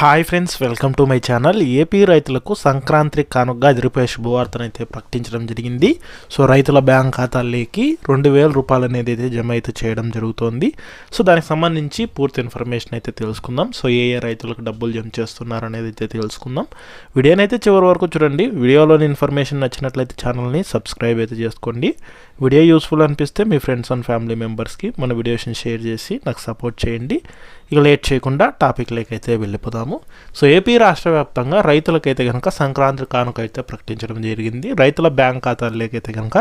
Hi friends welcome to my channel AP రైతులకు సంక్రాంతి కానుకగా అదిరిపోయే శుభవార్తను అయితే ప్రకటించడం జరిగింది. సో రైతుల బ్యాంక్ ఖాతాల్లోకి రెండు వేల రూపాయలు అనేది అయితే జమ అయితే చేయడం జరుగుతోంది. సో దానికి సంబంధించి పూర్తి ఇన్ఫర్మేషన్ అయితే తెలుసుకుందాం. సో ఏ ఏ రైతులకు డబ్బులు జమ చేస్తున్నారు అనేది అయితే తెలుసుకుందాం. వీడియోని అయితే చివరి వరకు చూడండి. వీడియోలోని ఇన్ఫర్మేషన్ నచ్చినట్లయితే ఛానల్ని సబ్స్క్రైబ్ అయితే చేసుకోండి. వీడియో యూస్ఫుల్ అనిపిస్తే మీ ఫ్రెండ్స్ అండ్ ఫ్యామిలీ మెంబర్స్కి మన వీడియోస్ని షేర్ చేసి నాకు సపోర్ట్ చేయండి. ఇక లేట్ చేయకుండా టాపిక్లోకి అయితే వెళ్ళిపోదాం. వెళ్ళిపోదాము సో ఏపీ రాష్ట్ర వ్యాప్తంగా రైతులకైతే కనుక సంక్రాంతి కానుక అయితే ప్రకటించడం జరిగింది. రైతుల బ్యాంక్ ఖాతాలకైతే అయితే కనుక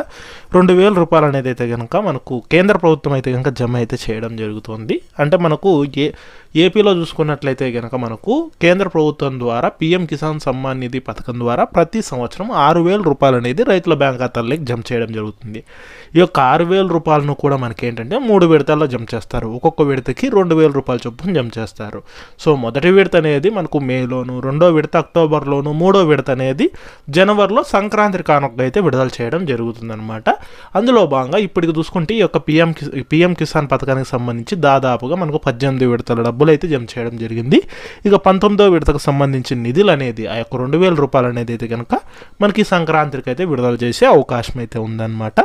రెండు వేల రూపాయలు అనేది అయితే కనుక మనకు కేంద్ర ప్రభుత్వం అయితే కనుక జమ అయితే చేయడం జరుగుతుంది. అంటే మనకు ఏ ఏపీలో చూసుకున్నట్లయితే కనుక మనకు కేంద్ర ప్రభుత్వం ద్వారా పీఎం కిసాన్ సమ్మాన్ నిధి పథకం ద్వారా ప్రతి సంవత్సరం ఆరు వేల రూపాయలు అనేది రైతుల బ్యాంక్ ఖాతాల్లోకి జమ చేయడం జరుగుతుంది. ఈ యొక్క ఆరు వేల రూపాయలను కూడా మనకి ఏంటంటే మూడు విడతల్లో జమ చేస్తారు. ఒక్కొక్క విడతకి రెండు వేల రూపాయల చొప్పున జమ చేస్తారు. సో మొదటి విడత అనేది మనకు మేలోను రెండో విడత అక్టోబర్లోను మూడో విడత అనేది జనవరిలో సంక్రాంతి కానుక అయితే విడుదల చేయడం జరుగుతుందన్నమాట. అందులో భాగంగా ఇప్పటికి చూసుకుంటే ఈ యొక్క పిఎం పిఎం కిసాన్ పథకానికి సంబంధించి దాదాపుగా మనకు పద్దెనిమిది విడతల డబ్బులు అయితే జమ చేయడం జరిగింది. ఇక పంతొమ్మిదో విడతకు సంబంధించిన నిధులు అనేది ఆ యొక్క రెండు వేల రూపాయలు అనేది అయితే కనుక మనకి సంక్రాంతికి అయితే విడుదల చేసే అవకాశం అయితే ఉందన్నమాట.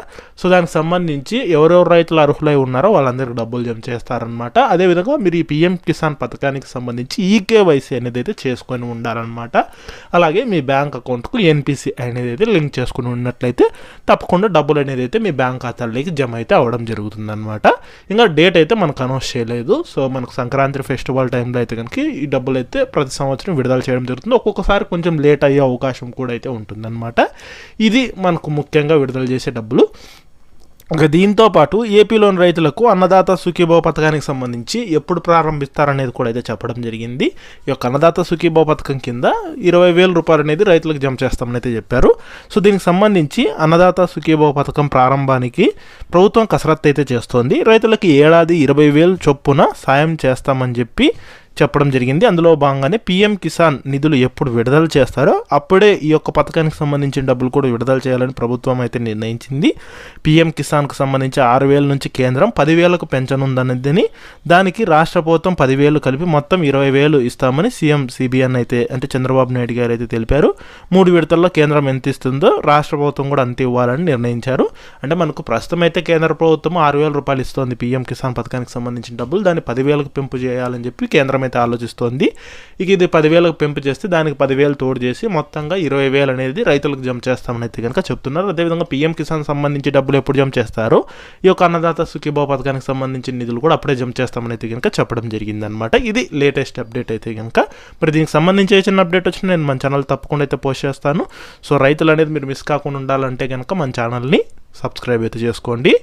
సో దానికి సంబంధించి ఎవరెవరు రైతులు అర్హులై ఉన్నారో వాళ్ళందరికీ డబ్బులు జమ చేస్తారనమాట అదేవిధంగా మీరు ఈ పిఎం కిసాన్ పథకానికి సంబంధించి ఈకేవైసీ అనేది అయితే చేసుకొని ఉండాలన్నమాట. అలాగే మీ బ్యాంక్ అకౌంట్కు ఎన్పిసి అనేది అయితే లింక్ చేసుకుని ఉన్నట్లయితే తప్పకుండా డబ్బులు అనేది అయితే మీ బ్యాంక్ ఖాతాలోకి జమ అయితే అవ్వడం జరుగుతుందన్నమాట. ఇంకా డేట్ అయితే మనకు అనౌన్స్ చేయలేదు. సో మనకు సంక్రాంతి ఫెస్టివల్ టైంలో అయితే కనుక ఈ డబ్బులు అయితే ప్రతి సంవత్సరం విడుదల చేయడం జరుగుతుంది. ఒక్కొక్కసారి కొంచెం లేట్ అయ్యే అవకాశం కూడా అయితే ఉంటుందన్నమాట. ఇది మనకు ముఖ్యంగా విడుదల చేసే డబ్బులు. ఇక దీంతో పాటు ఏపీలోని రైతులకు అన్నదాత సుఖీభవ పథకానికి సంబంధించి ఎప్పుడు ప్రారంభిస్తారనేది కూడా అయితే చెప్పడం జరిగింది. ఈ యొక్క అన్నదాత సుఖీభవ పథకం కింద ఇరవై వేల రూపాయలు అనేది రైతులకు జమ చేస్తామని అయితే చెప్పారు. సో దీనికి సంబంధించి అన్నదాత సుఖీభవ పథకం ప్రారంభానికి ప్రభుత్వం కసరత్తు అయితే చేస్తోంది. రైతులకు ఏడాది ఇరవై వేలు చొప్పున సాయం చేస్తామని చెప్పి చెప్పడం జరిగింది. అందులో భాగంగానే పీఎం కిసాన్ నిధులు ఎప్పుడు విడుదల చేస్తారో అప్పుడే ఈ యొక్క పథకానికి సంబంధించిన డబ్బులు కూడా విడుదల చేయాలని ప్రభుత్వం అయితే నిర్ణయించింది. పీఎం కిసాన్కు సంబంధించి ఆరు వేల నుంచి కేంద్రం పదివేలకు పెంచనుందన్నదని దానికి రాష్ట్ర ప్రభుత్వం పదివేలు కలిపి మొత్తం ఇరవై వేలు ఇస్తామని సీఎం సిబిఎన్ అయితే అంటే చంద్రబాబు నాయుడు గారు అయితే తెలిపారు. మూడు విడతల్లో కేంద్రం ఎంత ఇస్తుందో రాష్ట్ర ప్రభుత్వం కూడా అంత ఇవ్వాలని నిర్ణయించారు. అంటే మనకు ప్రస్తుతం అయితే కేంద్ర ప్రభుత్వం ఆరు వేల రూపాయలు ఇస్తోంది పీఎం కిసాన్ పథకానికి సంబంధించిన డబ్బులు. దాన్ని పదివేలకు పెంపు చేయాలని చెప్పి కేంద్రం అయితే ఆలోచిస్తోంది ఇక ఇది పదివేలకు పెంపు చేస్తే దానికి పదివేలు తోడు చేసి మొత్తంగా ఇరవై వేలు అనేది రైతులకు జమ చేస్తామని అయితే కనుక చెప్తున్నారు. అదేవిధంగా పీఎం కిసాన్ సంబంధించి డబ్బులు ఎప్పుడు జమ చేస్తారో? ఈ యొక్క అన్నదాత సుఖీభావ పథకానికి సంబంధించిన నిధులు కూడా అప్పుడే జమ చేస్తామని అయితే కనుక చెప్పడం జరిగిందనమాట ఇది లేటెస్ట్ అప్డేట్ అయితే కనుక మరి దీనికి సంబంధించి చిన్న అప్డేట్ వచ్చిన నేను మన ఛానల్ తప్పకుండా అయితే పోస్ట్ చేస్తాను. సో రైతులు అనేది మీరు మిస్ కాకుండా ఉండాలంటే కనుక మన ఛానల్ని సబ్స్క్రైబ్ అయితే చేసుకోండి.